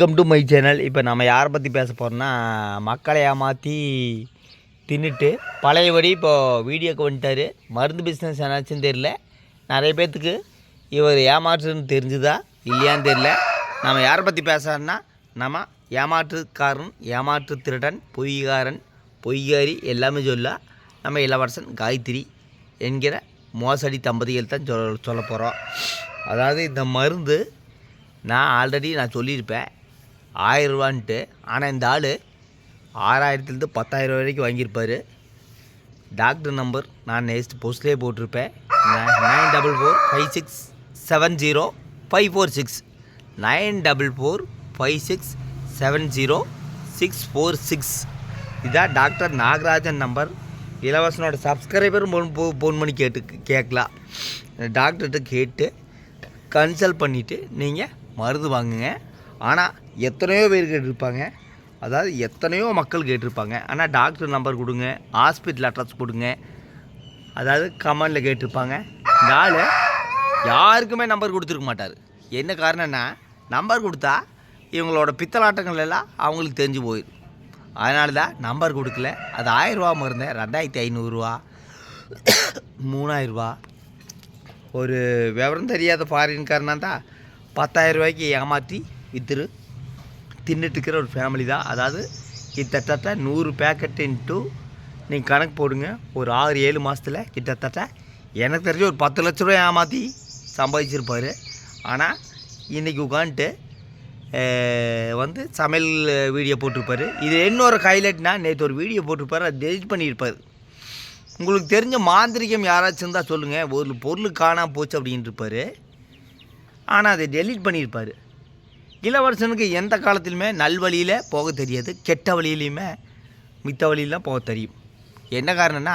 Welcome to my channel இப்போ நம்ம யாரை பற்றி பேச போகிறோம்னா மக்களை ஏமாற்றி தின்னுட்டு பழையபடி இப்போது வீடியோக்கு வந்துட்டார். மருந்து பிஸ்னஸ் என்னாச்சுன்னு தெரில நிறைய பேர்த்துக்கு இவர் ஏமாற்றுன்னு தெரிஞ்சுதா இல்லையான்னு தெரில நம்ம யாரை பற்றி பேசுகிறோன்னா நம்ம ஏமாற்றுக்காரன் ஏமாற்று திருடன் பொய்காரன் பொய்காரி எல்லாமே சொல்ல நம்ம இளவரசன் காயத்ரி என்கிற மோசடி தம்பதிகள் தான் சொல்ல சொல்ல போகிறோம் அதாவது இந்த மருந்து நான் ஆல்ரெடி நான் சொல்லியிருப்பேன். ஆயிரரூவான்ட்டு. ஆனால் இந்த ஆள் ஆறாயிரத்துலேருந்து பத்தாயிரம் வரைக்கும் வாங்கியிருப்பார். டாக்டர் நம்பர் நான் நெக்ஸ்ட் போஸ்ட்லேயே போட்டிருப்பேன். Nine double four five six seven zero five four six. Nine double four five six seven zero six four six. இதான் டாக்டர் நாகராஜன் நம்பர். இலவசனோட சப்ஸ்கிரைபரும் ஃபோன் போ ஃபோன் பண்ணி கேட்டு கேட்கலாம் டாக்டர்கிட்ட கேட்டு கன்சல்ட் பண்ணிவிட்டு நீங்கள் மருந்து வாங்குங்க. ஆனால் எத்தனையோ பேர் கேட்டிருப்பாங்க. அதாவது எத்தனையோ மக்கள் கேட்டிருப்பாங்க. ஆனால் டாக்டர் நம்பர் கொடுங்க ஹாஸ்பிட்டல் அட்ரஸ் கொடுங்க அதாவது கமெண்டில் கேட்டிருப்பாங்க. இந்த ஆள் யாருக்குமே நம்பர் கொடுத்துருக்க மாட்டார். என்ன காரணம்னா நம்பர் கொடுத்தா இவங்களோட பித்தலாட்டங்கள் எல்லாம் அவங்களுக்கு தெரிஞ்சு போயிடும். அதனால தான் நம்பர் கொடுக்கல. அது ஆயிரரூவா மருந்து ரெண்டாயிரத்தி ஐநூறுரூவா மூணாயிரரூவா ஒரு விவரம் தெரியாத ஃபாரின்காரனா தான் பத்தாயிரம் ரூபாய்க்கு ஏமாற்றி வித்துரு தின்னுட்டு இருக்கிற ஒரு ஃபேமிலி தான். அதாவது கிட்டத்தட்ட நூறு பேக்கெட் இன்ட்டு நீங்கள் கணக்கு போடுங்க. ஒரு ஆறு ஏழு மாதத்தில் கிட்டத்தட்ட எனக்கு தெரிஞ்ச ஒரு பத்து லட்ச ரூபாய் ஏமாற்றி சம்பாதிச்சிருப்பார். ஆனால் இன்றைக்கி உட்காந்துட்டு வந்து சமையல் வீடியோ போட்டிருப்பார். இது இன்னொரு ஹைலைட்னா நேற்று ஒரு வீடியோ போட்டிருப்பார். அதை டெலிட் பண்ணியிருப்பார். உங்களுக்கு தெரிஞ்ச மாந்திரிகம் யாராச்சும் இருந்தால் சொல்லுங்கள் ஒரு பொருள் காணாம போச்சு அப்படின்ட்டு இருப்பார் ஆனால் அதை டெலீட் பண்ணியிருப்பார். இளவரசனுக்கு எந்த காலத்திலுமே நல்வழியில் போக தெரியாது கெட்ட வழியிலையுமே மித்த வழியிலாம் போக தெரியும். என்ன காரணம்னா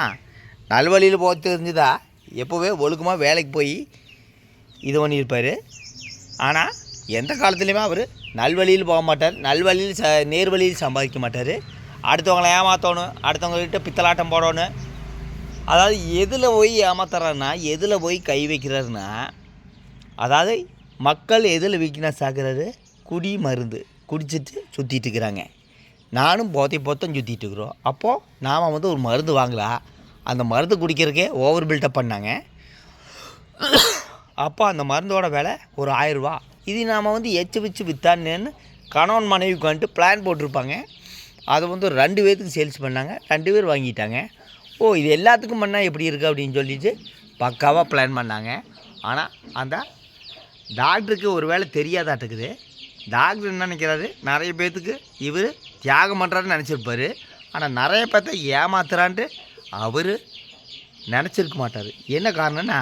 நல்வழியில் போக தெரிஞ்சுதா எப்போவே ஒழுக்கமாக வேலைக்கு போய் இது பண்ணியிருப்பார். ஆனால் எந்த காலத்துலேயுமே அவர் நல்வழியில் போக மாட்டார் நல்வழியில் ச நேர்வழியில் சம்பாதிக்க மாட்டார். அடுத்தவங்களை ஏமாற்றணும் அடுத்தவங்ககிட்ட பித்தலாட்டம் போடணும். அதாவது எதில் போய் ஏமாத்துறாருன்னா எதில் போய் கை வைக்கிறாருன்னா அதாவது மக்கள் எதில் வீக்னஸ் ஆகுறாரு? குடி மருந்து குடிச்சிட்டு சுற்றிட்டு இருக்கிறாங்க. நானும் போதை போத்தம் சுற்றிட்டு இருக்கிறோம். அப்போது நாம் வந்து ஒரு மருந்து வாங்கலாம் அந்த மருந்து குடிக்கிறதுக்கே ஓவர் பில்டப் பண்ணாங்க. அப்போ அந்த மருந்தோட விலை ஒரு ஆயிரரூபா. இது நாம் வந்து எச்சு வச்சு வித்தானேன்னு கணவன் மனைவி வந்துட்டு பிளான் போட்டிருப்பாங்க. அதை வந்து ஒரு ரெண்டு பேர்த்துக்கு சேல்ஸ் பண்ணாங்க. ரெண்டு பேர் வாங்கிட்டாங்க. ஓ இது எல்லாத்துக்கும் பண்ணால் எப்படி இருக்குது அப்படின்னு சொல்லிட்டு பக்காவாக பிளான் பண்ணாங்க. ஆனால் அந்த டாக்டருக்கு ஒரு வேளை தெரியாதாட்டுக்குது. டாக்டர் என்ன நினைக்கிறாரு? நிறைய பேர்த்துக்கு இவர் தியாகம் பண்ணுறாருன்னு நினச்சிருப்பாரு. ஆனால் நிறைய பேர்த்த ஏமாத்துறான்ட்டு அவர் நினச்சிருக்க மாட்டார். என்ன காரணம்னா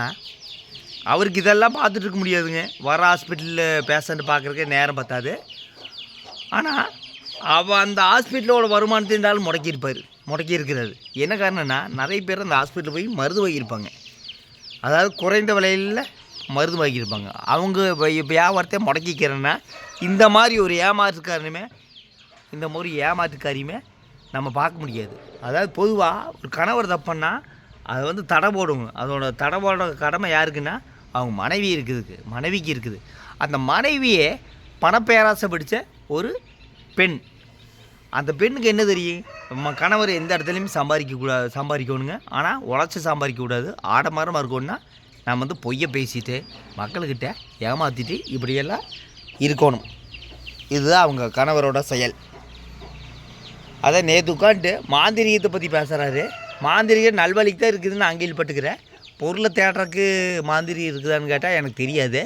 அவருக்கு இதெல்லாம் பார்த்துட்டு இருக்க முடியாதுங்க. வர ஹாஸ்பிட்டலில் பேஷண்ட் பார்க்குறக்கே நேரம் பத்தாது. ஆனால் அவள் அந்த ஹாஸ்பிட்டலோட வருமானத்தை இருந்தாலும் முடக்கியிருப்பார். முடக்கியிருக்கிறாரு. என்ன காரணம்னா நிறைய பேர் அந்த ஹாஸ்பிட்டலில் போய் மருந்து வாங்கியிருப்பாங்க. அதாவது குறைந்த விலையில் மருந்து வாங்கியிருப்பாங்க அவங்க வியாபாரத்தை முடக்கிக்கிறேன்னா இந்த மாதிரி ஒரு ஏமாற்றுக்காரனுமே இந்த மாதிரி ஏமாற்றுக்காரியுமே நம்ம பார்க்க முடியாது. அதாவது பொதுவாக ஒரு கணவர் தப்புன்னா அதை வந்து தடை போடுங்க அதோட தடை போட கடமை யாருக்குன்னா அவங்க மனைவி இருக்குதுக்கு மனைவிக்கு இருக்குது. அந்த மனைவியே பணப்பேராசை பிடிச்ச ஒரு பெண். அந்த பெண்ணுக்கு என்ன தெரியும்? நம்ம கணவர் எந்த இடத்துலையும் சம்பாதிக்க கூடாது சம்பாதிக்கணுங்க. ஆனால் உழைச்சி சம்பாதிக்கக்கூடாது ஆடம்பரமாக இருக்கணும்னா நான் வந்து பொய்யை பேசிட்டு மக்கள்கிட்ட ஏமாற்றிட்டு இப்படியெல்லாம் இருக்கணும். இதுதான் அவங்க கணவரோட செயல். அதை நேற்று உட்காந்துட்டு மாந்திரிகத்தை பற்றி பேசுகிறாரு மாந்திரிகம் நல்வழிக்கு தான் இருக்குதுன்னு நான் பட்டுக்கிறேன். பொருளை தேடுறதுக்கு மாந்திரி இருக்குதான்னு கேட்டால் எனக்கு தெரியாது.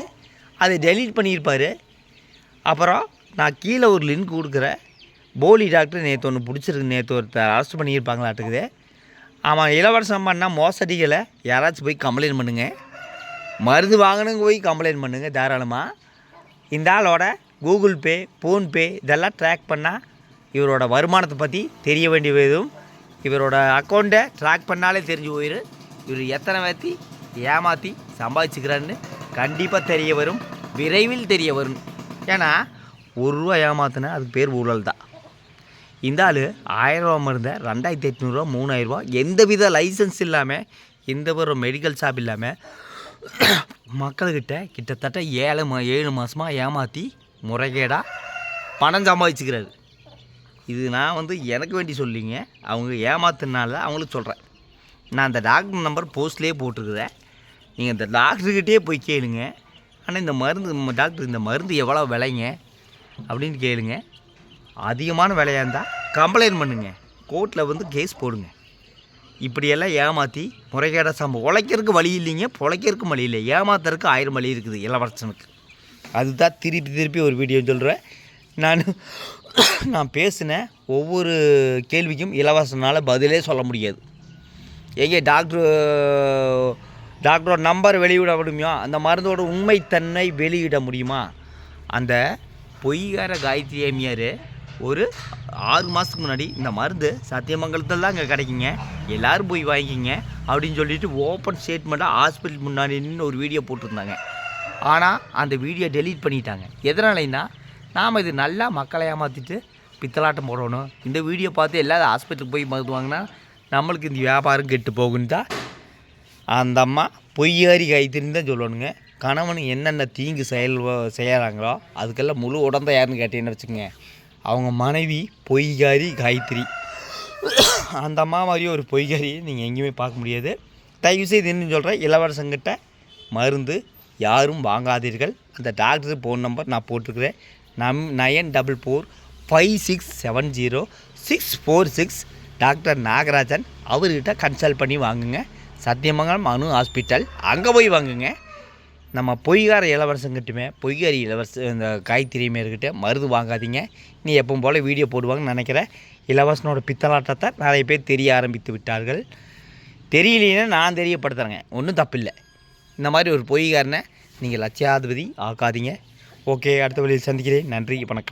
அதை டெலீட் பண்ணியிருப்பார். அப்புறம் நான் கீழே ஒரு லிங்க் கொடுக்குறேன். போலி டாக்டர் நேற்று ஒன்று பிடிச்சிருக்கு. நேற்று ஒருத்தர் அரெஸ்ட் பண்ணியிருப்பாங்களாட்டுக்குது. ஆமாம் இலவசம் பண்ணால் மோசடிகளை யாராச்சும் போய் கம்ப்ளைண்ட் பண்ணுங்கள் மருந்து வாங்கணுங்க போய் கம்ப்ளைண்ட் பண்ணுங்கள் தாராளமாக இந்த ஆளோட கூகுள் பே ஃபோன்பே இதெல்லாம் ட்ராக் பண்ணால் இவரோட வருமானத்தை பற்றி தெரிய வேண்டியதும் இவரோட அக்கௌண்ட்டை ட்ராக் பண்ணாலே தெரிஞ்சு போயிடும் இவர் எத்தனை பேர்த்தி ஏமாற்றி சம்பாதிச்சுக்கிறான்னு கண்டிப்பாக தெரிய வரும். விரைவில் தெரிய வரும். ஏன்னா ஒரு ரூபா ஏமாத்தினா அதுக்கு பேர் ஊழல் தான். இந்த ஆள் ஆயிரரூவா மருந்தை ரெண்டாயிரத்தி எட்நூறுரூவா மூணாயிரரூவா எந்த வித லைசன்ஸ் இல்லாமல் எந்த ஒரு மெடிக்கல் ஷாப் இல்லாமல் மக்கள்கிட்ட கிட்டத்தட்ட ஏழு மா ஏழு மாதமாக ஏமாற்றி முறைகேடாக பணம் சம்பாதிச்சுக்கிறாரு. இது நான் வந்து எனக்கு வேண்டி சொல்லிங்க. அவங்க ஏமாத்தினால அவங்களுக்கு சொல்கிறேன் நான் அந்த டாக்டர் நம்பர் போஸ்ட்லேயே போட்டிருக்கிறேன். நீங்கள் இந்த டாக்டர்கிட்டே போய் கேளுங்க. ஆனால் இந்த மருந்து டாக்டர் இந்த மருந்து எவ்வளோ விலைங்க அப்படின்னு கேளுங்க. அதிகமான விலையாக இருந்தால் கம்ப்ளைண்ட் பண்ணுங்கள் கோர்ட்டில் வந்து கேஸ் போடுங்க. இப்படியெல்லாம் ஏமாற்றி முறைகேட சம்பவம் உழைக்கிறதுக்கு வழி இல்லைங்க பிழைக்கிறதுக்கு வழி இல்லை. ஏமாத்துறதுக்கு ஆயிரம் வழி இருக்குது இளவரசனுக்கு. அதுதான் திருப்பி திருப்பி ஒரு வீடியோ சொல்கிறேன் நான் நான் பேசின ஒவ்வொரு கேள்விக்கும் இலவசனால் பதிலே சொல்ல முடியாது. எங்கே டாக்டர் டாக்டரோட நம்பர் வெளியிட முடியுமா? அந்த மருந்தோட உண்மைத்தன்மை வெளியிட முடியுமா? அந்த பொய்கார காயத்ரி அம்மையார் ஒரு ஆறு மாதத்துக்கு முன்னாடி இந்த மருந்து சத்தியமங்கலத்தில் தான் இங்கே கிடைக்குங்க. எல்லோரும் போய் வாங்கிக்கிங்க அப்படின்னு சொல்லிட்டு ஓப்பன் ஸ்டேட்மெண்ட்டாக ஹாஸ்பிட்டல் முன்னாடி நின்று ஒரு வீடியோ போட்டிருந்தாங்க. ஆனால் அந்த வீடியோ டெலீட் பண்ணிட்டாங்க. எதனாலன்னா நாம் இது நல்லா மக்களை ஏமாற்றிட்டு பித்தலாட்டம் போடணும். இந்த வீடியோ பார்த்து எல்லாரும் ஹாஸ்பிட்டலுக்கு போய் மருந்து வாங்கினா நம்மளுக்கு இந்த வியாபாரம் கெட்டு போகுன்னு தான் அந்த அம்மா பொய்யாரி கைத்தின்னு தான் சொல்லணுங்க. கணவன் என்னென்ன தீங்கு செயல் செய்கிறாங்களோ அதுக்கெல்லாம் முழு உடந்த யாருன்னு கேட்டீங்கன்னு வச்சுக்கோங்க. அவங்க மனைவி பொய்காரி காயத்ரி. அந்த அம்மா மாதிரி ஒரு பொய்காரி நீங்கள் எங்கேயுமே பார்க்க முடியாது. தயவுசெய்து என்ன சொல்கிறேன் இளவரசங்கிட்ட மருந்து யாரும் வாங்காதீர்கள். அந்த டாக்டர் ஃபோன் நம்பர் நான் போட்டிருக்கிறேன். நம் nine double four five six seven zero six four six doctor Nagarajan அவர்கிட்ட கன்சல்ட் பண்ணி வாங்குங்க. சத்தியமங்கலம் அணு ஹாஸ்பிட்டல் அங்கே போய் வாங்குங்க. நம்ம பொய்கார இளவரசங்கிட்டுமே பொய்காரி இளவரச இந்த காய்கறியுமே இருக்கிட்ட மருந்து வாங்காதீங்க. நீ எப்பவும் போல் வீடியோ போடுவாங்கன்னு நினைக்கிறேன். இளவரசனோட பித்தலாட்டத்தை நிறைய பேர் தெரிய ஆரம்பித்து விட்டார்கள். தெரியலேன்னா நான் தெரியப்படுத்துகிறேங்க ஒன்றும் தப்பில்லை. இந்த மாதிரி ஒரு பொய்காரனை நீங்கள் லட்சியாதிபதி ஆக்காதீங்க. ஓகே அடுத்த வழியில் சந்திக்கிறேன். நன்றி வணக்கம்.